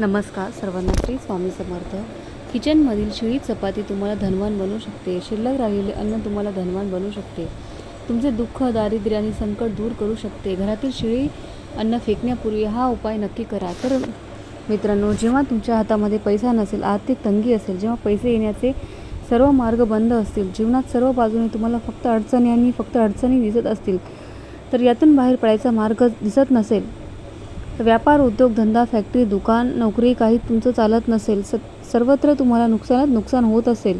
नमस्कार सर्वांना श्री स्वामी समर्थ. किचनमधील शिळी चपाती तुम्हाला धनवान बनवू शकते. शिल्लक राहिलेले अन्न तुम्हाला धनवान बनवू शकते. तुमचे दुःख दारिद्र्य आणि संकट दूर करू शकते. घरातील शिळी अन्न फेकण्यापूर्वी हा उपाय नक्की करा. तर मित्रांनो जेव्हा तुमच्या हातामध्ये पैसा नसेल आर्थिक तंगी असेल जेव्हा पैसे येण्याचे सर्व मार्ग बंद असतील जीवनात सर्व बाजूने तुम्हाला फक्त अडचणी आणि फक्त अडचणी दिसत असतील तर यातून बाहेर पडायचा मार्ग दिसत नसेल व्यापार उद्योग धंदा फॅक्टरी दुकान नोकरी काही तुमचं चालत नसेल स सर्वत्र तुम्हाला नुकसानात नुकसान होत असेल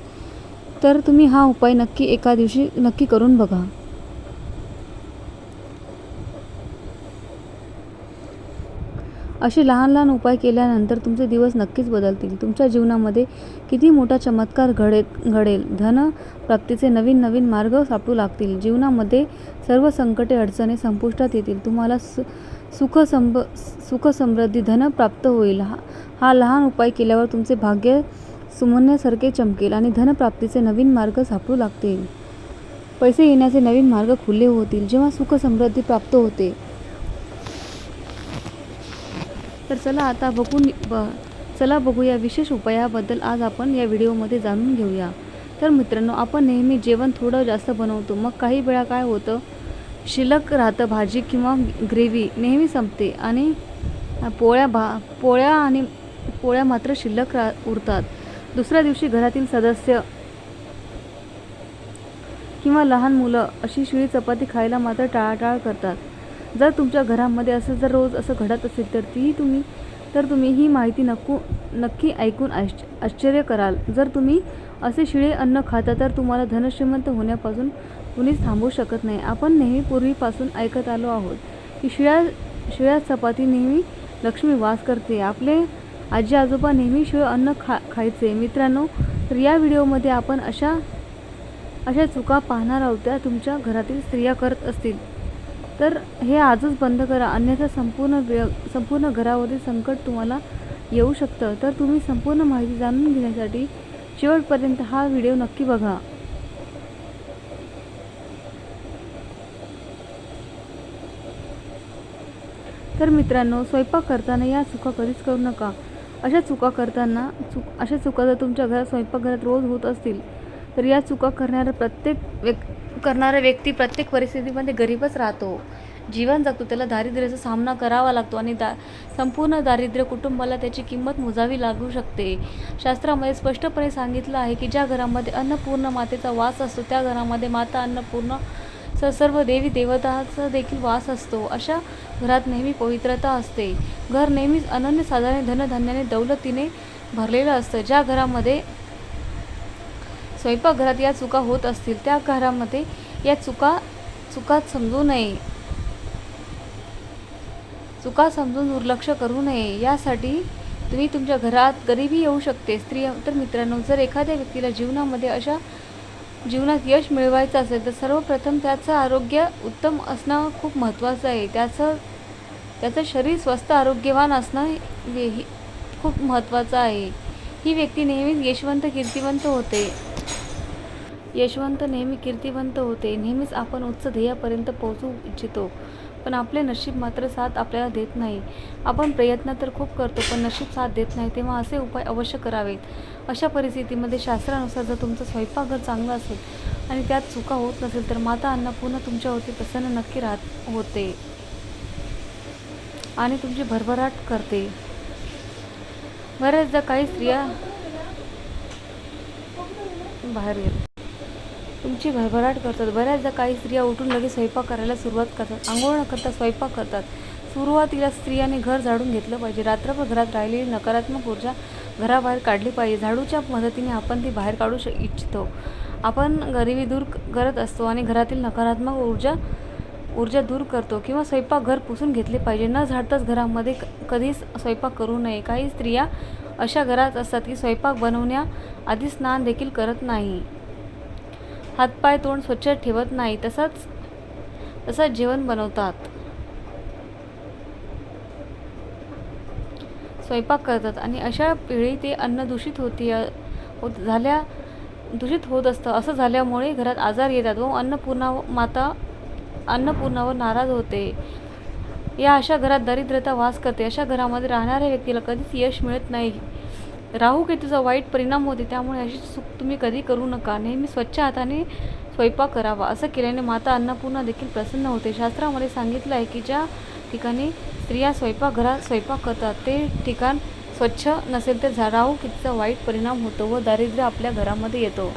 तर तुम्ही हा उपाय नक्की एका दिवशी नक्की करून बघा. असे लहान लहान उपाय केल्यानंतर तुमचे दिवस नक्कीच बदलतील. तुमच्या जीवनामध्ये किती मोठा चमत्कार घडे घडेल. धन प्राप्तीचे नवीन नवीन मार्ग सापडू लागतील. जीवनामध्ये सर्व संकटे अडचणी संपुष्टात येतील. तुम्हाला सु सुखसंब सुखसमृद्धी सुख समृद्धी धन प्राप्त होईल. हा हा लहान उपाय केल्यावर तुमचे भाग्य सुमन्यासारखे चमकेल आणि धनप्राप्तीचे नवीन मार्ग सापडू लागतील. पैसे येण्याचे नवीन मार्ग खुले होतील. जेव्हा सुख समृद्धी प्राप्त होते तर चला आता बघून ब चला बघूया विशेष उपायाबद्दल आज आपण या व्हिडिओमध्ये जाणून घेऊया. तर मित्रांनो आपण नेहमी जेवण थोडं जास्त बनवतो. मग काही वेळा काय होतं? शिल्लक राहतं भाजी किंवा ग्रेव्ही नेहमी संपते आणि पोळ्या भा पोळ्या आणि पोळ्या मात्र शिल्लक रा उरतात. दुसऱ्या दिवशी घरातील सदस्य किंवा लहान मुलं अशी शिळी चपाती खायला मात्र टाळाटाळ करतात. जर तुमच्या घरामध्ये असं जर रोज असं घडत असेल तर तीही तुम्ही तर तुम्ही ही माहिती नक्कू नक्की ऐकून आश्च आश्चर्य कराल. जर तुम्ही असे शिळे अन्न खाता तर तुम्हाला धनश्रीमंत होण्यापासून कुणीच थांबवू शकत नाही. आपण नेहमी पूर्वीपासून ऐकत आलो आहोत की शिळ्या शिळ्या चपाती नेहमी लक्ष्मी वास करते. आपले आजी आजोबा नेहमी शिळं अन्न खा खायचे. मित्रांनो तर या व्हिडिओमध्ये आपण अशा अशा चुका पाहणार आहोत त्या तुमच्या घरातील स्त्रिया करत असतील. तर हे आजच बंद करा. अन्यथा संपूर्ण व्य संपूर्ण घरावरील संकट तुम्हाला येऊ शकतं. तर तुम्ही संपूर्ण माहिती जाणून घेण्यासाठी शेवटपर्यंत हा व्हिडिओ नक्की बघा. तर मित्रांनो स्वयंपाक करताना या चुका कधीच करू नका. अशा चुका करताना चुक अशा चुका जर तुमच्या घरात स्वयंपाकघरात रोज होत असतील तर या चुका करणारा प्रत्येक व्यक् करणारा व्यक्ती प्रत्येक परिस्थितीमध्ये गरीबच राहतो. जीवन जगतो त्याला दारिद्र्याचा सामना करावा लागतो आणि दा संपूर्ण दारिद्र्य कुटुंबाला त्याची किंमत मोजावी लागू शकते. शास्त्रामध्ये स्पष्टपणे सांगितलं आहे की ज्या घरामध्ये अन्नपूर्ण मातेचा वास असतो त्या घरामध्ये माता अन्नपूर्ण स सर्व देवी देवताचा देखील वास असतो. अशा घरात नेहमी पवित्रता असते. घर नेहमीच अनन्यसाधारण धनधान्याने दौलतीने भरलेलं असतं. ज्या घरामध्ये स्वयंपाकघरात या चुका होत असतील त्या घरामध्ये या चुका चुका समजू नये. चुका समजून दुर्लक्ष करू नये. यासाठी तुम्ही तुमच्या घरात गरिबी येऊ शकते. स्त्री तर मित्रांनो जर एखाद्या व्यक्तीला जीवनामध्ये अशा जीवनात यश मिळवायचं असेल तर सर्वप्रथम त्याचं आरोग्य उत्तम असणं खूप महत्त्वाचं आहे. त्याचं त्याचं शरीर स्वस्थ आरोग्यवान असणं हे हे खूप महत्त्वाचं आहे. ही व्यक्ती नेहमीच यशवंत कीर्तिवंत होते. यशवंत नेहमी कीर्तिवंत होते. नेहमीच आपण उच्च ध्येयापर्यंत पोहोचू इच्छितो. पण आपले नशीब मात्र साथ आपल्याला देत नाही. आपण प्रयत्न तर खूप करतो पण नशीब साथ देत नाही तेव्हा असे उपाय अवश्य करावेत. अशा परिस्थितीमध्ये शास्त्रानुसार जर तुमचं स्वयंपाकघर चांगलं असेल आणि त्यात चुका होत नसेल तर माता अन्नपूर्ण तुमच्यावरती प्रसन्न नक्की राहत होते. आणि तुमची भरभराट करते. बऱ्याचदा काही स्त्रिया बाहेर गेल्या. तुमची भरभराट करतात. बऱ्याचदा काही स्त्रिया उठून लगेच स्वयंपाक करायला सुरुवात करतात. आंघोळ न करता स्वयंपाक करतात. सुरुवातीला स्त्रियाने घर झाडून घेतलं पाहिजे. रात्रभर घरात राहिलेली नकारात्मक ऊर्जा घराबाहेर काढली पाहिजे. झाडूच्या मदतीने आपण ती बाहेर काढू श इच्छितो. आपण गरिबी दूर करत असतो आणि घरातील नकारात्मक ऊर्जा ऊर्जा दूर करतो किंवा स्वयंपाक घर पुसून घेतले पाहिजे. न झाडताच घरामध्ये कधीच स्वयंपाक करू नये. काही स्त्रिया अशा घरात असतात की स्वयंपाक बनवण्याआधी स्नान देखील करत नाही. हातपाय तोंड स्वच्छ ठेवत नाही तसंच तसंच जेवण बनवतात. स्वयंपाक करतात आणि अशा वेळी ते अन्न दूषित होती होत झाल्या दूषित होत असतं. असं झाल्यामुळे घरात आजार येतात व अन्नपूर्णा माता अन्नपूर्णावर नाराज होते. या अशा घरात दरिद्रता वास करते. अशा घरामध्ये राहणाऱ्या व्यक्तीला कधीच यश मिळत नाही. राहू केतूचा वाईट परिणाम होते त्यामुळे अशी चूक तुम्ही कधी करू नका. नेहमी स्वच्छ हाताने स्वयंपाक करावा असं केल्याने माता अन्नपूर्णा देखील प्रसन्न होते. शास्त्रामध्ये सांगितलं आहे की ज्या ठिकाणी स्त्रिया स्वयंपाकघरात स्वयंपाक करतात ते ठिकाण स्वच्छ नसेल तर झा- राहू वाईट परिणाम होतो व दारिद्र्य आपल्या घरामध्ये येतो.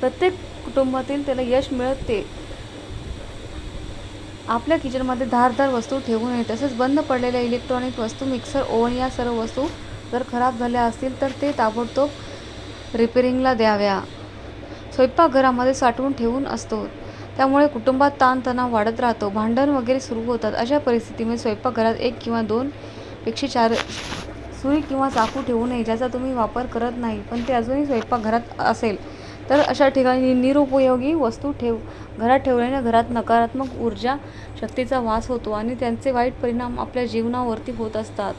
प्रत्येक कुटुंबातील त्याला यश मिळते. आपल्या किचनमध्ये धारदार वस्तू ठेवू नये. तसेच बंद पडलेल्या इलेक्ट्रॉनिक वस्तू मिक्सर ओव्हन या सर्व वस्तू जर खराब झाल्या असतील तर ते ताबडतोब रिपेरिंगला द्याव्या. स्वयंपाकघरामध्ये साठवून ठेवून असतो. त्यामुळे कुटुंबात ताणतणाव वाढत राहतो. भांडण वगैरे सुरू होतात. अशा परिस्थितीमध्ये स्वयंपाकघरात एक किंवा दोन पेक्षा चार सुरी किंवा चाकू ठेवू नये ज्याचा तुम्ही वापर करत नाही पण ते अजूनही स्वयंपाकघरात असेल. तर अशा ठिकाणी निरुपयोगी वस्तू ठेव घरात ठेवल्याने घरात नकारात्मक ऊर्जा शक्तीचा वास होतो आणि त्यांचे वाईट परिणाम आपल्या जीवनावरती होत असतात.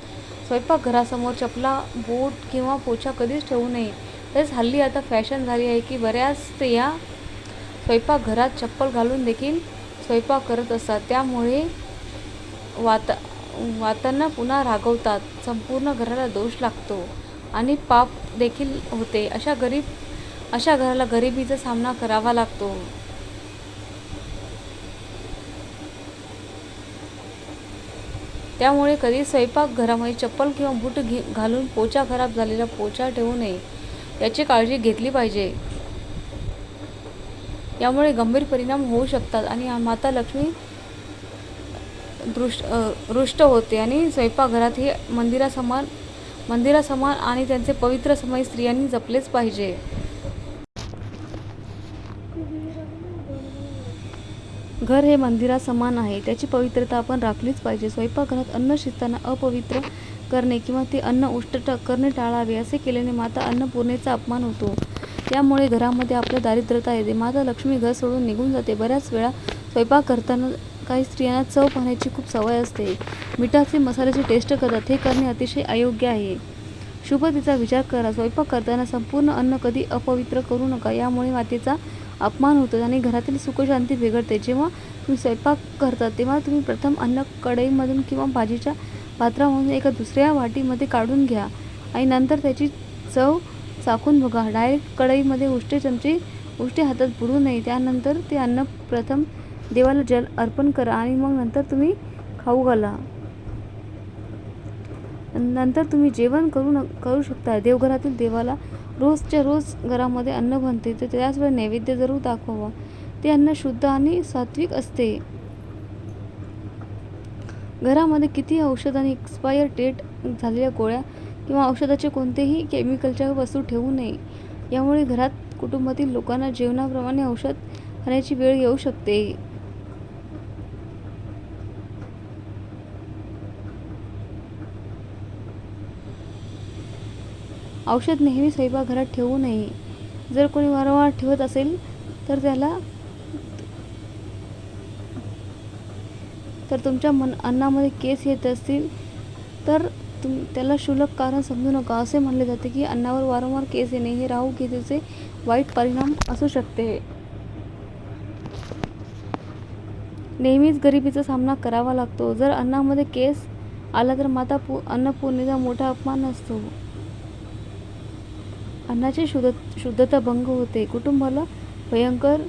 स्वयंपाकघरासमोर चपला बोट किंवा पोछा कधीच ठेवू नये. तसेच हल्ली आता फॅशन झाली आहे की बऱ्याच स्त्रिया स्वयंपाकघरात चप्पल घालून देखील स्वयंपाक करत असतात. त्यामुळे वाता वातांना पुन्हा रागवतात. संपूर्ण घराला दोष लागतो आणि पाप देखील होते. अशा गरीब अशा घराला गरिबीचा सामना करावा लागतो. त्यामुळे कधी स्वयंपाक घरामध्ये चप्पल किंवा बूट घे घालून पोचा खराब झालेला पोचा ठेवू नये याची काळजी घेतली पाहिजे. यामुळे गंभीर परिणाम होऊ शकतात आणि माता लक्ष्मी दृष्ट रुष्ट होते आणि स्वयंपाकघरात हे मंदिरासमान मंदिरासमान आणि त्यांचे पवित्र समय स्त्रियांनी जपलेच पाहिजे. घर हे मंदिरासमान आहे. त्याची पवित्रता आपण राखलीच पाहिजे. स्वयंपाकघरात अन्न शिजताना अपवित्र करणे किंवा ते अन्न उष्ट करणे टाळावे असे केल्याने माता अन्नपूर्णेचा अपमान होतो. त्यामुळे घरामध्ये आपल्या दारिद्रता येते. माता लक्ष्मी घर सोडून निघून जाते. बऱ्याच वेळा स्वयंपाक करताना काही स्त्रियांना चव पाहण्याची खूप सवय असते. मिठाचे मसाल्याची टेस्ट करतात. हे करणे अतिशय अयोग्य आहे. शुभतेचा विचार करा. स्वयंपाक करताना संपूर्ण अन्न कधी अपवित्र करू नका. यामुळे मातेचा अपमान होतो आणि घरातील सुखशांती बिघडते. जेव्हा तुम्ही स्वयंपाक करता तेव्हा तुम्ही प्रथम अन्न कढईमधून किंवा भाजीच्या पात्रामधून एका दुसऱ्या वाटीमध्ये काढून घ्या आणि नंतर त्याची चव चाखून बघा. डायरेक्ट कढईमध्ये उष्टे चमचे उष्टे हातात बुडू नये. त्यानंतर ते अन्न प्रथम देवाला जल अर्पण करा आणि मग नंतर तुम्ही खाऊ घाला. नंतर तुम्ही जेवण करू न करू शकता. देवघरातील देवाला रोजच्या रोज घरामध्ये अन्न बनते तर त्याच वेळी नैवेद्य जरूर दाखवावा. ते अन्न शुद्ध आणि सात्विक असते. घरामध्ये किती औषध आणि एक्सपायर डेट झालेल्या गोळ्या किंवा औषधाचे कोणतेही केमिकलच्या वस्तू ठेवू नये. यामुळे घरात कुटुंबातील लोकांना जेवणाप्रमाणे औषध खाण्याची वेळ येऊ शकते. औषध नेहमी स्वयंपाकघरात ठेवू नये. जर कोणी वारंवार ठेवत असेल तर त्याला तर तुमच्या मन अन्नामध्ये केस येत असतील तर तुम त्याला शुल्क कारण समजू नका. असे म्हणले जाते की अन्नावर वारंवार केस येणे हे राहू केतूचे वाईट परिणाम असू शकते. नेहमीच गरिबीचा सामना करावा लागतो. जर अन्नामध्ये केस आला तर माता पू अन्नपूर्णेचा मोठा अपमान असतो. अन्नाची शुद्ध शुद्धता भंग होते. कुटुंबाला भयंकर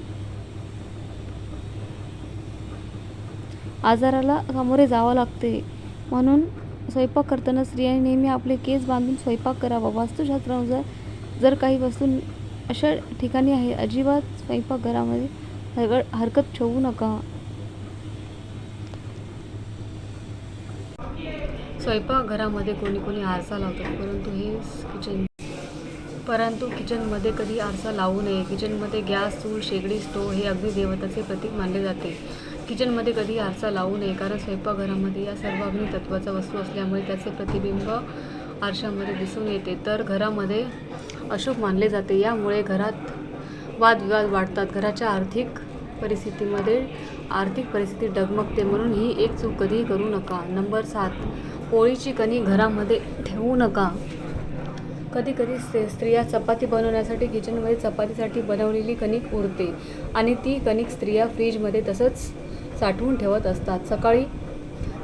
आजाराला सामोरे जावं लागते. म्हणून स्वयंपाक करताना स्त्रियांनी नेहमी आपले केस बांधून स्वयंपाक करावा. वास्तुशास्त्रानुसार जर काही वस्तू अशा ठिकाणी आहे अजिबात स्वयंपाकघरामध्ये हरकत हरकत ठेवू नका. स्वयंपाकघरामध्ये कोणी कोणी आरसा लावतात परंतु हे किचन परंतु किचनमध्ये कधी आरसा लावू नये. किचनमध्ये गॅस चूल शेगडी स्टोव हे अग्नी देवताचे प्रतीक मानले जाते. किचनमध्ये कधी आरसा लावू नये कारण स्वयंपाकघरामध्ये या सर्व अग्नी तत्वाचा वस्तू असल्यामुळे त्याचे प्रतिबिंब आरशामध्ये दिसून येते. तर घरामध्ये अशुभ मानले जाते. यामुळे घरात वादविवाद वाढतात. घराच्या आर्थिक परिस्थितीमध्ये आर्थिक परिस्थिती डगमगते म्हणून ही एक चूक कधीही करू नका. नंबर सात पोळीची कणी घरामध्ये ठेवू नका. कधी कधी स्त्री स्त्रिया चपाती बनवण्यासाठी किचनमध्ये चपातीसाठी बनवलेली कणिक उरते आणि ती कणिक स्त्रिया फ्रीजमध्ये तसंच साठवून ठेवत असतात. सकाळी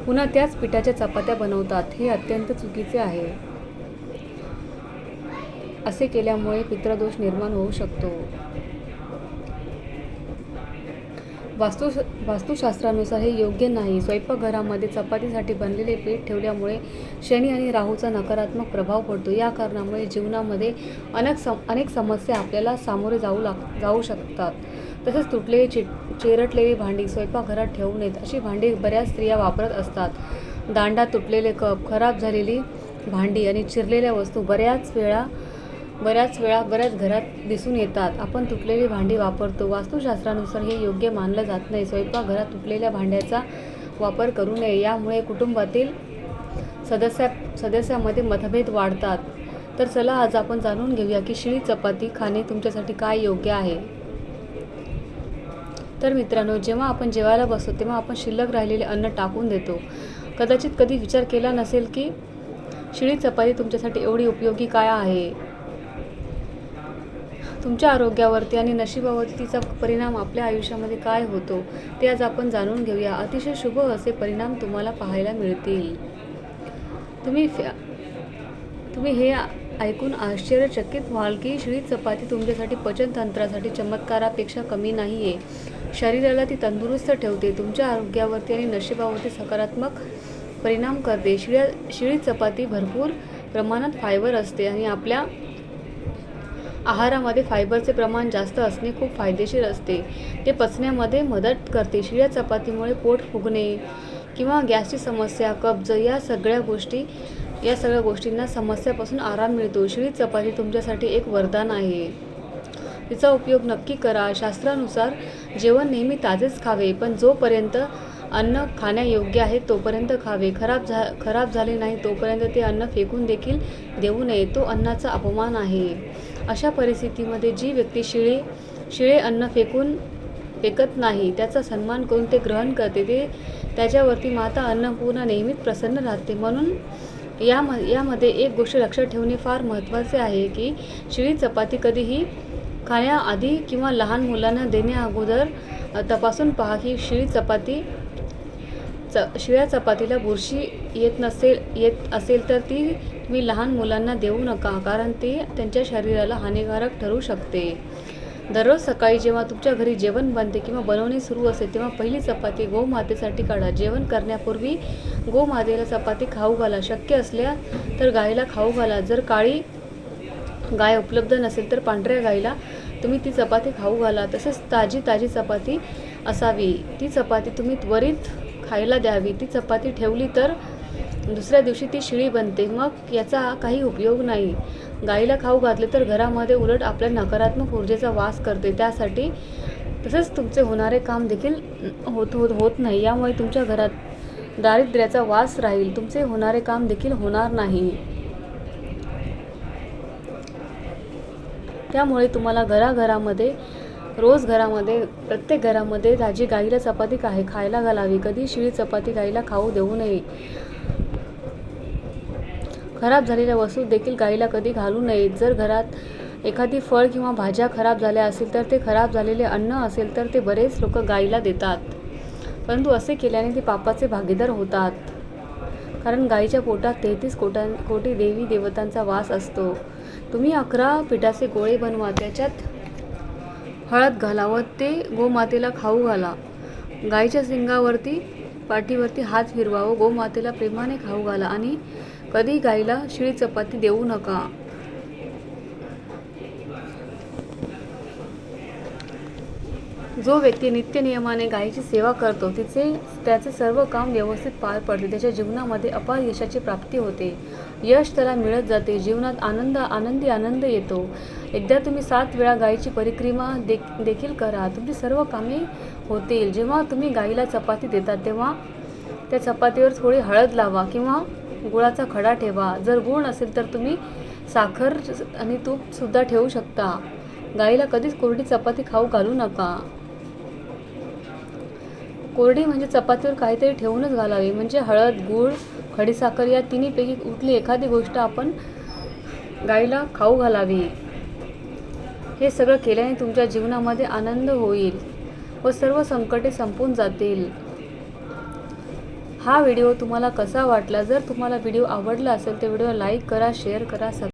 पुन्हा त्याच पिठाच्या चपात्या बनवतात. हे अत्यंत चुकीचे आहे. असे केल्यामुळे पित्रदोष निर्माण होऊ शकतो. वास्तु वास्तुशास्त्रानुसार हे योग्य नाही. स्वयंपाकघरामध्ये चपातीसाठी बनलेले पीठ ठेवल्यामुळे शनी आणि राहूचा नकारात्मक प्रभाव पडतो. या कारणामुळे जीवनामध्ये अनेक सम अनेक समस्या आपल्याला सामोरे जाऊ लाग जाऊ शकतात. तसेच तुटलेली चि चिरटलेली भांडी स्वयंपाकघरात ठेवू नयेत अशी भांडी बऱ्याच स्त्रिया वापरत असतात. दांडा तुटलेले कप खराब झालेली भांडी आणि चिरलेल्या वस्तू बऱ्याच वेळा बऱ्याच वेळा बऱ्याच घरात दिसून येतात. आपण तुटलेली भांडी वापरतो. वास्तुशास्त्रानुसार हे योग्य मानलं जात नाही. स्वयंपाकघरात तुटलेल्या भांड्याचा वापर करू नये. यामुळे कुटुंबातील सदस्या सदस्यामध्ये मतभेद वाढतात. तर चला आज आपण जाणून घेऊया की शिळी चपाती खाणे तुमच्यासाठी काय योग्य आहे? तर मित्रांनो जेव्हा आपण जेवायला बसतो तेव्हा आपण शिल्लक राहिलेले अन्न टाकून देतो. कदाचित कधी विचार केला नसेल की शिळी चपाती तुमच्यासाठी एवढी उपयोगी काय आहे? तुमच्या आरोग्यावरती आणि नशिबावरती तिचा परिणाम आपल्या आयुष्यामध्ये काय होतो ते आज आपण जाणून घेऊया. अतिशय शुभ असे परिणाम तुम्हाला पाहायला मिळतील. तुम्ही तुम्ही हे ऐकून आश्चर्यचकित व्हाल की श्री चपाती तुमच्यासाठी पचनतंत्रासाठी चमत्कारापेक्षा कमी नाही आहे शरीराला ती तंदुरुस्त ठेवते तुमच्या आरोग्यावरती आणि नशिबावरती सकारात्मक परिणाम करते. शिळ्या शिळी चपाती भरपूर प्रमाणात फायबर असते आणि आपल्या आहारामध्ये फायबरचे प्रमाण जास्त असणे खूप फायदेशीर असते. ते पचण्यामध्ये मदत करते. शिळ्या चपातीमुळे पोट फुगणे किंवा गॅसची समस्या कब्ज या सगळ्या गोष्टी या सगळ्या गोष्टींना समस्यापासून आराम मिळतो. शिळी चपाती तुमच्यासाठी एक वरदान आहे. तिचा उपयोग नक्की करा. शास्त्रानुसार जेवण नेहमी ताजेच खावे पण जोपर्यंत अन्न खाण्यायोग्य आहे तोपर्यंत खावे. खराब झा खराब झाले नाही तोपर्यंत ते अन्न फेकून देखील देऊ नये. तो अन्नाचा अपमान आहे. अशा परिस्थितीमध्ये जी व्यक्ती शिळे शिळे अन्न फेकून फेकत नाही त्याचा सन्मान करून ते ग्रहण करते ते त्याच्यावरती माता अन्नपूर्णा नेहमीच प्रसन्न राहते. म्हणून याम यामध्ये एक गोष्ट लक्षात ठेवणे फार महत्त्वाचे आहे की शिळी चपाती कधीही खाण्याआधी किंवा लहान मुलांना देण्याअगोदर तपासून पहा की शिळी चपाती च शिळ्या चपातीला बुरशी येत नसेल येत असेल तर ती तुम्ही लहान मुलांना देऊ नका कारण ते त्यांच्या शरीराला हानिकारक ठरू शकते. दररोज सकाळी जेव्हा तुमच्या घरी जेवण बनते किंवा बनवणे सुरू असते तेव्हा पहिली चपाती गोमातेसाठी काढा. जेवण करण्यापूर्वी गोमातेला चपाती खाऊ घाला. शक्य असल्या तर गायीला खाऊ घाला. जर काळी गाय उपलब्ध नसेल तर पांढऱ्या गायीला तुम्ही ती चपाती खाऊ घाला. तसेच ताजी ताजी चपाती असावी. ती चपाती तुम्ही त्वरित खायला द्यावी. ती चपाती ठेवली तर दुसऱ्या दिवशी ती शिळी बनते. मग याचा काही उपयोग नाही. गाईला खाऊ घातले तर घरामध्ये उलट आपल्या नकारात्मक ऊर्जेचा वास करते. त्यासाठी तसेच तुमचे होणारे काम देखील होत होत होत नाही. यामुळे तुमच्या घरात दारिद्र्याचा वास राहील. तुमचे होणारे काम देखील होणार नाही. त्यामुळे तुम्हाला घराघरामध्ये रोज घरामध्ये प्रत्येक घरामध्ये ताजी गाईला चपाती काय खायला घालावी. कधी शिळी चपाती गाईला खाऊ देऊ नये. खराब झालेल्या वस्तू देखील गाईला कधी घालू नयेत. जर घरात एखादी फळ किंवा भाज्या खराब झाल्या असेल तर ते खराब झालेले अन्न असेल तर ते बरेच लोक गाईला देतात. परंतु असे केल्याने ते पापाचे भागीदार होतात. कारण गाईच्या पोटात तेहतीस कोटा कोटी देवी देवतांचा वास असतो. तुम्ही अकरा पिठाचे गोळे बनवा त्याच्यात हळद घाला व ते गोमातेला खाऊ घाला. गाईच्या शिंगावरती पाठीवरती हात फिरवा व गोमातेला प्रेमाने खाऊ घाला आणि कधी गाईला शिळी चपाती देऊ नका. जो व्यक्ती नित्यनियमाने गायीची सेवा करतो तिचे त्याचे सर्व काम व्यवस्थित पार पडते. त्याच्या जीवनामध्ये अपार यशाची प्राप्ती होते. यश त्याला मिळत जाते. जीवनात आनंद आनंदी आनंद येतो. एकदा तुम्ही सात वेळा गायीची परिक्रमा दे देखील करा. तुमची सर्व कामे होतील. जेव्हा तुम्ही गाईला चपाती देता तेव्हा त्या चपातीवर थोडी हळद लावा किंवा गुळाचा खडा ठेवा. जर गुण असेल तर तुम्ही साखर आणि तूपसुद्धा ठेवू शकता. गाईला कधीच कोरडी चपाती खाऊ घालू नका. कोरडी म्हणजे चपातीवर काहीतरी ठेवूनच घालावी. म्हणजे हळद गूळ खडीसाखर या तिन्हीपैकी कुठली एखादी गोष्ट आपण गाईला खाऊ घालावी. हे सगळं केल्याने तुमच्या जीवनामध्ये आनंद होईल व सर्व संकटे संपून जातील. हा व्हिडिओ तुम्हाला कसा वाटला? जर तुम्हाला व्हिडिओ आवडला असेल तर व्हिडिओ लाईक करा शेअर करा सब